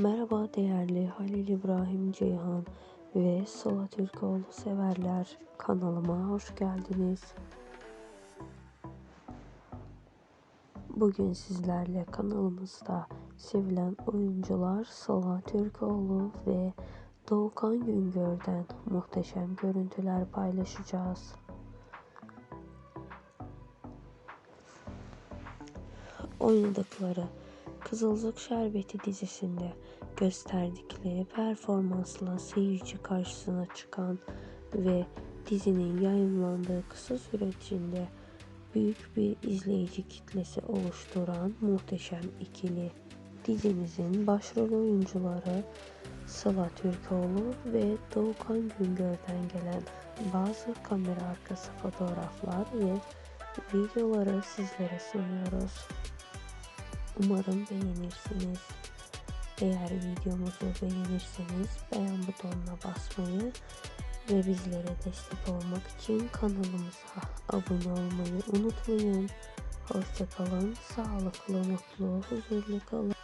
Merhaba değerli Halil İbrahim Ceyhan ve Sıla Türkoğlu severler. Kanalıma hoş geldiniz. Bugün sizlerle kanalımızda sevilen oyuncular Sıla Türkoğlu ve Doğukan Güngör'den muhteşem görüntüler paylaşacağız. Oynadıkları Kızılcık Şerbeti dizisinde gösterdikleri performansla seyirci karşısına çıkan ve dizinin yayınlandığı kısa süre içinde büyük bir izleyici kitlesi oluşturan muhteşem ikili. Dizimizin başrol oyuncuları Sıla Türkoğlu ve Doğukan Güngör'den gelen bazı kamera arkası fotoğraflar ve videoları sizlere sunuyoruz. Umarım beğenirsiniz. Eğer videomuzu beğenirseniz beğen butonuna basmayı ve bizlere destek olmak için kanalımıza abone olmayı unutmayın. Hoşçakalın, sağlıklı, mutlu, huzurlu kalın.